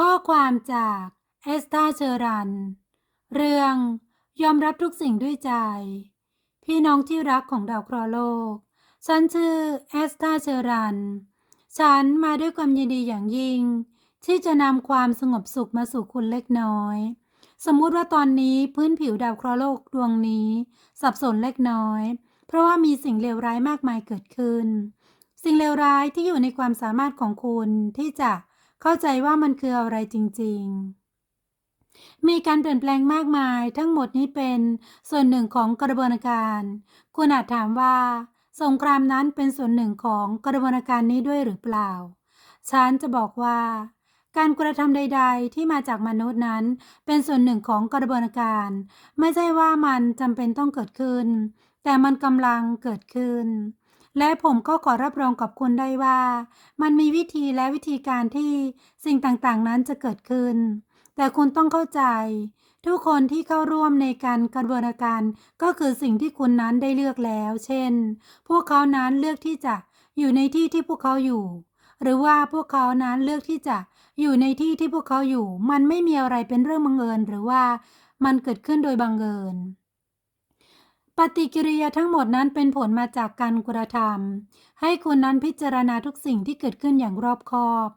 ข้อความจากเอสตาเชอรัน เรื่องยอมรับทุกสิ่งด้วยใจ พี่น้องที่รักของดาวเคราะห์โลก ฉันชื่อเอสตาเชอรัน ฉันมาด้วยความยินดีอย่างยิ่ง ที่จะนำความสงบสุขมาสู่คุณเล็กน้อย สมมุติว่าตอนนี้พื้นผิวดาวเคราะห์โลกดวงนี้ สับสนเล็กน้อย เพราะว่ามีสิ่งเลวร้ายมากมายเกิดขึ้น สิ่งเลวร้ายที่อยู่ในความสามารถของคุณที่จะ เข้าใจว่ามันคืออะไรจริง ๆ มีการเปลี่ยนแปลงมากมาย ทั้งหมดนี้เป็นส่วนหนึ่งของกระบวนการ คุณอาจถามว่า สงครามนั้นเป็นส่วนหนึ่งของกระบวนการนี้ด้วยหรือเปล่า ฉันจะบอกว่า การกระทำใด ๆ ที่มาจากมนุษย์นั้น เป็นส่วนหนึ่งของกระบวนการ ไม่ใช่ว่ามันจำเป็นต้องเกิดขึ้น แต่มันกำลังเกิดขึ้น และผมก็ขอรับรองกับคุณได้ว่า มันมีวิธีและวิธีการที่สิ่งต่างๆนั้นจะเกิดขึ้น แต่คุณต้องเข้าใจ ทุกคนที่เข้าร่วมในการกระบวนการก็คือสิ่งที่คุณนั้นได้เลือกแล้ว เช่น พวกเขานั้นเลือกที่จะอยู่ในที่ที่พวกเขาอยู่ หรือว่าพวกเขานั้นเลือกที่จะอยู่ในที่ที่พวกเขาอยู่ มันไม่มีอะไรเป็นเรื่องบังเอิญหรือว่ามันเกิดขึ้นโดยบังเอิญ ปฏิกิริยาทั้งหมดนั้นเป็นผลมาจากการกระทำให้คุณนั้นพิจารณาทุกสิ่งที่เกิดขึ้นอย่างรอบคอบ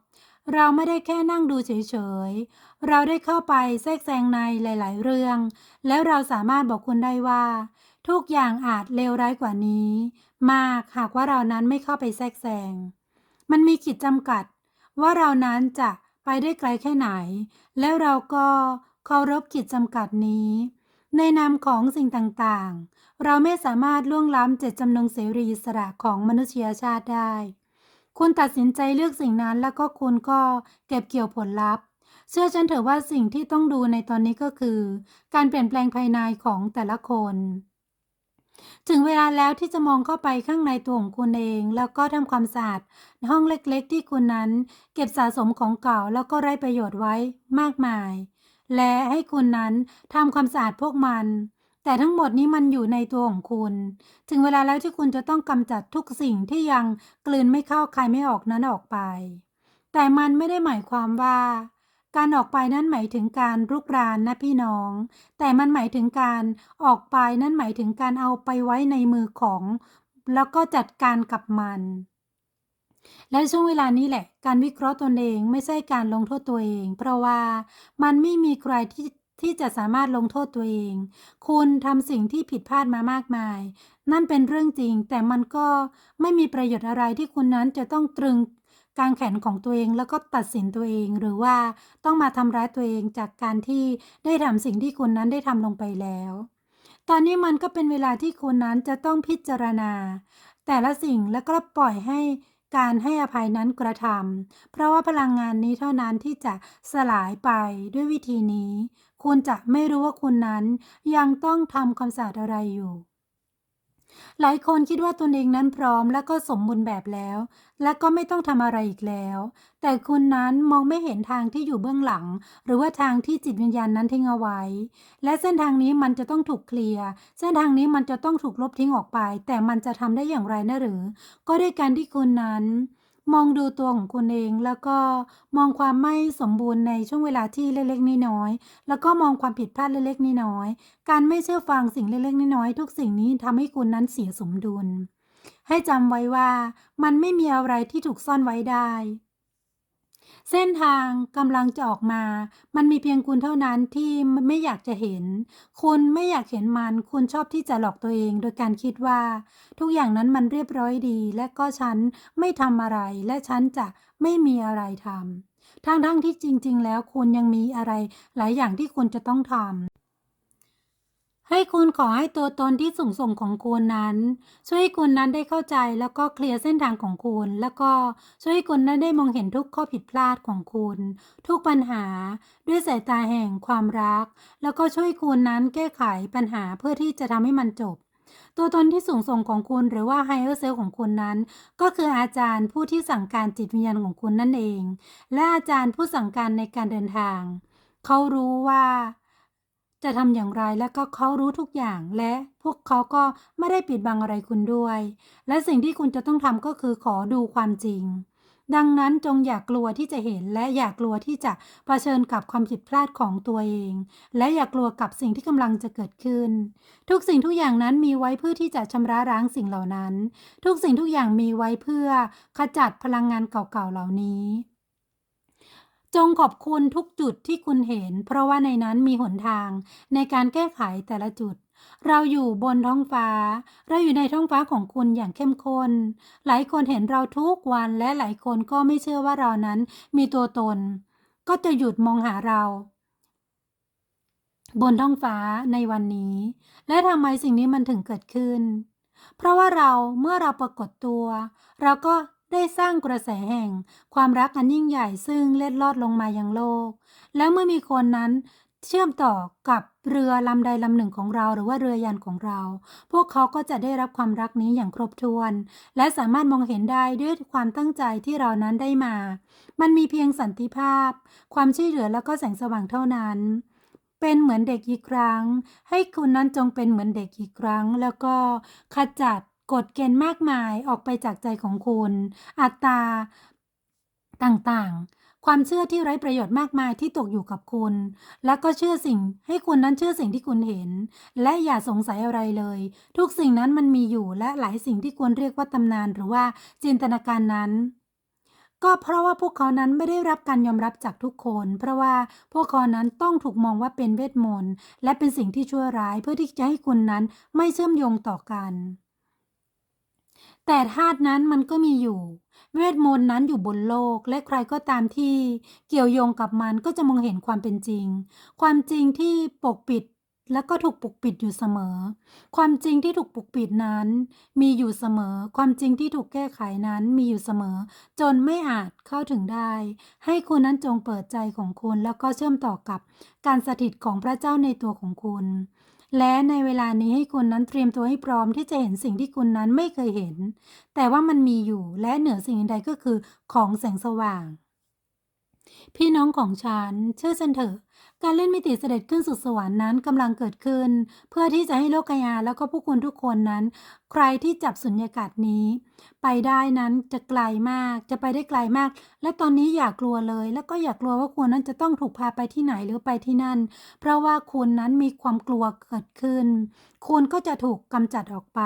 เราไม่ได้แค่นั่งดูเฉยๆ เราได้เข้าไปแทรกแซงในหลาย ๆ เรื่อง แล้วเราสามารถบอกคุณได้ว่า ทุกอย่างอาจเลวร้ายกว่านี้ มากหากว่าเรานั้นไม่เข้าไปแทรกแซง มันมีขีดจำกัด ว่าเรานั้นจะไปได้ไกลแค่ไหน แล้วเราก็เคารพขีดจำกัดนี้ ในนามของสิ่งต่างๆ เราไม่สามารถล่วงล้ำเจตจำนงเสรีอิสระของมนุษยชาติได้ คุณตัดสินใจเลือกสิ่งนั้นแล้วก็คุณก็เก็บเกี่ยวผลลัพธ์ เชื่อฉันเถอะว่าสิ่งที่ต้องดูในตอนนี้ก็คือ การเปลี่ยนแปลงภายในของแต่ละคน ถึงเวลาแล้วที่จะมองเข้าไปข้างในตัวของคุณเอง แล้วก็ทำความสะอาดห้องเล็กๆ ที่คุณนั้น เก็บสะสมของเก่าแล้วก็ไร้ประโยชน์ไว้มากมาย และให้คุณนั้นทำความสะอาดพวกมัน แต่ทั้งหมดนี้มันอยู่ในตัวของคุณ ถึงเวลาแล้วที่คุณจะต้องกำจัดทุกสิ่งที่ยังกลืนไม่เข้าคายไม่ออกนั้นออกไป แต่มันไม่ได้หมายความว่า การออกไปนั้นหมายถึงการรุกรานนะพี่น้อง แต่มันหมายถึงการออกไปนั่นหมายถึงการเอาไปไว้ในมือของ แล้วก็จัดการกับมัน และช่วงเวลานี้แหละ การวิเคราะห์ตนเองไม่ใช่การลงโทษตัวเอง เพราะว่ามันไม่มีใครที่ที่จะสามารถลงโทษตัวเอง คุณทำสิ่งที่ผิดพลาดมามากมาย นั่นเป็นเรื่องจริง แต่มันก็ไม่มีประโยชน์อะไรที่คุณนั้นจะต้องตรึงกางแขนของตัวเองแล้วก็ตัดสินตัวเอง หรือว่าต้องมาทำร้ายตัวเองจากการที่ได้ทำสิ่งที่คุณนั้นได้ทำลงไปแล้ว ตอนนี้มันก็เป็นเวลาที่คุณนั้นจะต้องพิจารณา แต่ละสิ่งแล้วก็ปล่อยให้ การให้อภัยนั้นกระทำเพราะว่าพลังงานนี้เท่านั้นที่จะสลายไปด้วยวิธีนี้ คุณจะไม่รู้ว่าคุณนั้นยังต้องทำความสะอาดอะไรอยู่ หลายคนคิดว่าตนเองนั้นพร้อมและก็สมบูรณ์แบบแล้ว และก็ไม่ต้องทำอะไรอีกแล้ว แต่คุณนั้นมองไม่เห็นทางที่อยู่เบื้องหลัง หรือว่าทางที่จิตวิญญาณนั้นทิ้งเอาไว้ และเส้นทางนี้มันจะต้องถูกเคลียร์ เส้นทางนี้มันจะต้องถูกลบทิ้งออกไป แต่มันจะทำได้อย่างไรนะหรือ ก็ด้วยการที่คุณนั้น มองดูตัวของคุณเอง แล้วก็มองความไม่สมบูรณ์ในช่วงเวลาที่เล็กๆน้อยๆแล้วก็มองความผิดพลาดเล็กๆน้อยๆการไม่เชื่อฟังสิ่งเล็กๆน้อยๆทุกสิ่งนี้ทำให้คุณนั้นเสียสมดุล ให้จำไว้ว่ามันไม่มีอะไรที่ถูกซ่อนไว้ได้ เส้นทางกำลังจะออกมา มันมีเพียงคุณเท่านั้นที่ไม่อยากจะเห็น คุณไม่อยากเห็นมัน คุณชอบที่จะหลอกตัวเอง โดยการคิดว่า ทุกอย่างนั้นมันเรียบร้อยดี และก็ฉันไม่ทำอะไร และฉันจะไม่มีอะไรทำทั้งๆทที่จริง ๆ แล้วคุณยังมีอะไรหลายอย่างที่คุณจะต้องทำ ให้คุณขอให้ตัวตนที่สูงส่งของคุณนั้น ช่วยให้คุณนั้นได้เข้าใจแล้วก็เคลียร์เส้นทางของคุณ แล้วก็ช่วยให้คุณนั้นได้มองเห็นทุกข้อผิดพลาดของคุณ ทุกปัญหาด้วยสายตาแห่งความรัก แล้วก็ช่วยคุณนั้นแก้ไขปัญหาเพื่อที่จะทำให้มันจบ ตัวตนที่สูงส่งของคุณหรือว่า higher self ของคุณนั้น ก็คืออาจารย์ผู้ที่สั่งการจิตวิญญาณของคุณนั่นเอง และอาจารย์ผู้สั่งการในการเดินทาง เขารู้ว่า จะทำอย่างไรและก็เขารู้ทุกอย่างและพวกเขาก็ไม่ได้ปิดบังอะไรคุณด้วย และสิ่งที่คุณจะต้องทำก็คือขอดูความจริง ดังนั้นจงอย่ากกลัวที่จะเห็นและอย่ากกลัวที่จะเผชิญกับความผิดพลาดของตัวเอง และอย่ากลัวกับสิ่งที่กำลังจะเกิดขึ้น ทุกสิ่งทุกอย่างนั้นมีไว้เพื่อที่จะชำระล้างสิ่งเหล่านั้น ทุกสิ่งทุกอย่างมีไว้เพื่อขจัดพลังงานเก่าๆเหล่านี้ จงขอบคุณทุกจุดที่คุณเห็น เพราะว่าในนั้นมีหนทางในการแก้ไขแต่ละจุด เราอยู่บนท้องฟ้า เราอยู่ในท้องฟ้าของคุณอย่างเข้มข้น หลายคนเห็นเราทุกวันและหลายคนก็ไม่เชื่อว่าเรานั้นมีตัวตน ก็จะหยุดมองหาเรา บนท้องฟ้าในวันนี้ และทำไมสิ่งนี้มันถึงเกิดขึ้น เพราะว่าเราเมื่อเราปรากฏตัว เราก็ ได้สร้างกระแสแห่ง ความรักอันยิ่งใหญ่ซึ่งเล็ดลอดลงมายังโลก แล้วเมื่อมีคนนั้นเชื่อมต่อกับเรือลำใดลำหนึ่งของเรา หรือว่าเรือยานของเรา พวกเขาก็จะได้รับความรักนี้อย่างครบถ้วน และสามารถมองเห็นได้ด้วยความตั้งใจที่เรานั้นได้มา มันมีเพียงสันติภาพ ความช่วยเหลือแล้วก็แสงสว่างเท่านั้น เป็นเหมือนเด็กอีกครั้ง ให้คุณนั้นจงเป็นเหมือนเด็กอีกครั้ง แล้วก็ขจัด กฎเกณฑ์มากมายออกไปจากใจของคุณ อัตตาต่างๆ ความเชื่อที่ไร้ประโยชน์มากมายที่ตกอยู่กับคุณ แล้วก็เชื่อสิ่งให้คุณนั้นเชื่อสิ่งที่คุณเห็น และอย่าสงสัยอะไรเลย ทุกสิ่งนั้นมันมีอยู่และหลายสิ่งที่ควรเรียกว่าตำนานหรือว่าจินตนาการนั้นก็เพราะว่าพวกเขานั้นไม่ได้รับการยอมรับจากทุกคน เพราะว่าพวกเขานั้นต้องถูกมองว่าเป็นเวทมนต์และเป็นสิ่งที่ชั่วร้ายเพื่อที่จะให้คุณนั้นไม่เชื่อมโยงต่อกัน แต่ธาตุนั้นมันก็มีอยู่ เวทมนต์นั้นอยู่บนโลก และใครก็ตามที่เกี่ยวโยงกับมันก็จะมองเห็นความเป็นจริง ความจริงที่ปกปิดและก็ถูกปกปิดอยู่เสมอ ความจริงที่ถูกปกปิดนั้น มีอยู่เสมอ ความจริงที่ถูกแก้ไขนั้นมีอยู่เสมอ จนไม่อาจเข้าถึงได้ ให้คุณนั้นจงเปิดใจของคุณแล้วก็เชื่อมต่อกับการสถิตของพระเจ้าในตัวของคุณ และในเวลานี้ให้คุณนั้นเตรียมตัวให้พร้อมที่จะเห็นสิ่งที่คุณนั้นไม่เคยเห็น แต่ว่ามันมีอยู่และเหนือสิ่งใดก็คือของแสงสว่าง พี่น้องของฉันเชื่อฉันเถอะ การเล่นมิติเสด็จขึ้นสู่สวรรค์นั้นกำลังเกิดขึ้น เพื่อที่จะให้โลกยาแล้วก็ผู้คนทุกคนนั้น ใครที่จับสุญญากาศนี้ ไปได้นั้นจะไกลมากจะไปได้ไกลมาก และตอนนี้อย่ากกลัวเลย แล้วก็อย่ากกลัวว่าคุณนั้นจะต้องถูกพาไปที่ไหนหรือไปที่นั่น เพราะว่าคุณนั้นมีความกลัวเกิดขึ้น คุณก็จะถูกกำจัดออกไป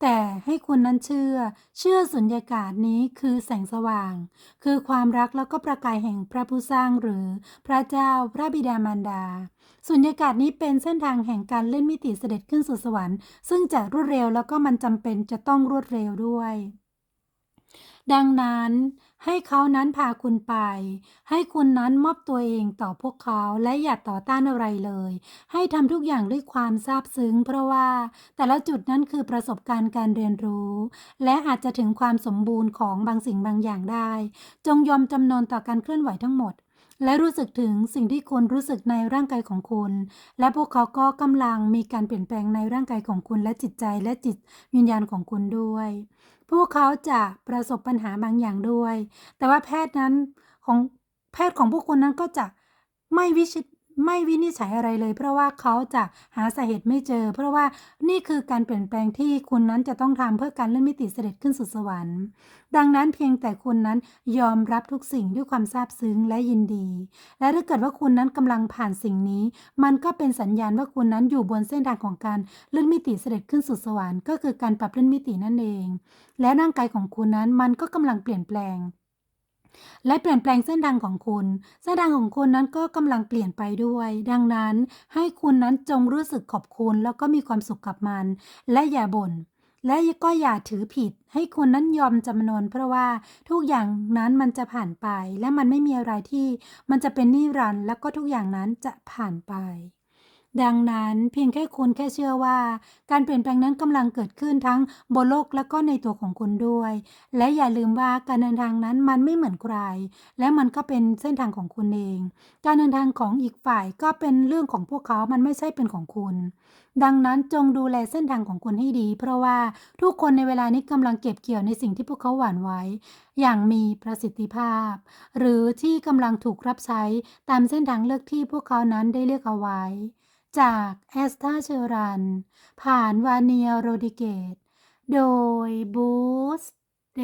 แต่ให้คุณนั้นเชื่อ เชื่อสุญญากาศนี้คือแสงสว่าง คือความรักแล้วก็ประกายแห่งพระผู้สร้างหรือพระเจ้าพระบิดามารดา สุญญากาศนี้เป็นเส้นทางแห่งการเล่นมิติเสด็จขึ้นสู่สวรรค์ ซึ่งจะรวดเร็วแล้วก็มันจำเป็นจะต้องรวดเร็วด้วย ดังนั้นให้เขานั้นพาคุณไป ให้คุณนั้นมอบตัวเองต่อพวกเขาและอย่าต่อต้านอะไรเลย ให้ทำทุกอย่างด้วยความซาบซึ้ง เพราะว่าแต่ละจุดนั้นคือประสบการณ์การเรียนรู้ และอาจจะถึงความสมบูรณ์ของบางสิ่งบางอย่างได้ จงยอมจำนนต่อการเคลื่อนไหวทั้งหมด และรู้สึกถึงสิ่งที่คุณรู้สึกในร่างกายของคุณ และพวกเขาก็กำลังมีการเปลี่ยนแปลงในร่างกายของคุณและจิตใจและจิตวิญญาณของคุณด้วย พวกเขาจะประสบปัญหาบางอย่างด้วย แต่ว่าแพทย์นั้นของแพทย์ของพวกคุณนั้นก็จะไม่วิชิต ไม่วินิจฉัยอะไรเลย เพราะว่าเขาจะหาสาเหตุไม่เจอ เพราะว่านี่คือการเปลี่ยนแปลงที่คุณนั้นจะต้องทำเพื่อการเลื่อนมิติเสด็จขึ้นสู่สวรรค์ ดังนั้นเพียงแต่คุณนั้นยอมรับทุกสิ่งด้วยความซาบซึ้งและยินดี และถ้าเกิดว่าคุณนั้นกำลังผ่านสิ่งนี้ มันก็เป็นสัญญาณว่าคุณนั้นอยู่บนเส้นทางของการเลื่อนมิติเสด็จขึ้นสู่สวรรค์ก็คือการปรับเลื่อนมิตินั่นเอง และร่างกายของคุณนั้นมันก็กำลังเปลี่ยนแปลง และเปลี่ยนแปลงเส้นทางของคุณ เส้นทางของคุณนั้นก็กำลังเปลี่ยนไปด้วย ดังนั้นให้คุณนั้นจงรู้สึกขอบคุณแล้วก็มีความสุขกับมัน และอย่าบน่นและก็อย่าถือผิด ให้คุณนั้นยอมจำนนเพราะว่าทุกอย่างนั้นมันจะผ่านไป และมันไม่มีอะไรที่มันจะเป็นนิรันดร์แล้วก็ทุกอย่างนั้นจะผ่านไป ดังนั้นเพียงแค่คุณแค่เชื่อว่า การเปลี่ยนแปลงนั้นกำลังเกิดขึ้นทั้งบนโลกและก็ในตัวของคุณด้วย และอย่าลืมว่าการเดินทางนั้นมันไม่เหมือนใคร และมันก็เป็นเส้นทางของคุณเอง การเดินทางของอีกฝ่ายก็เป็นเรื่องของพวกเขามันไม่ใช่เป็นของคุณ ดังนั้นจงดูแลเส้นทางของคุณให้ดี เพราะว่าทุกคนในเวลานี้กำลังเก็บเกี่ยวในสิ่งที่พวกเขาหว่านไว้ อย่างมีประสิทธิภาพ หรือที่กำลังถูกรับใช้ตามเส้นทางเลือกที่พวกเขานั้นได้เลือกเอาไว้ จากแอสตาเชอรัน ผ่านวาเนียโรดิเกต โดยบูสเด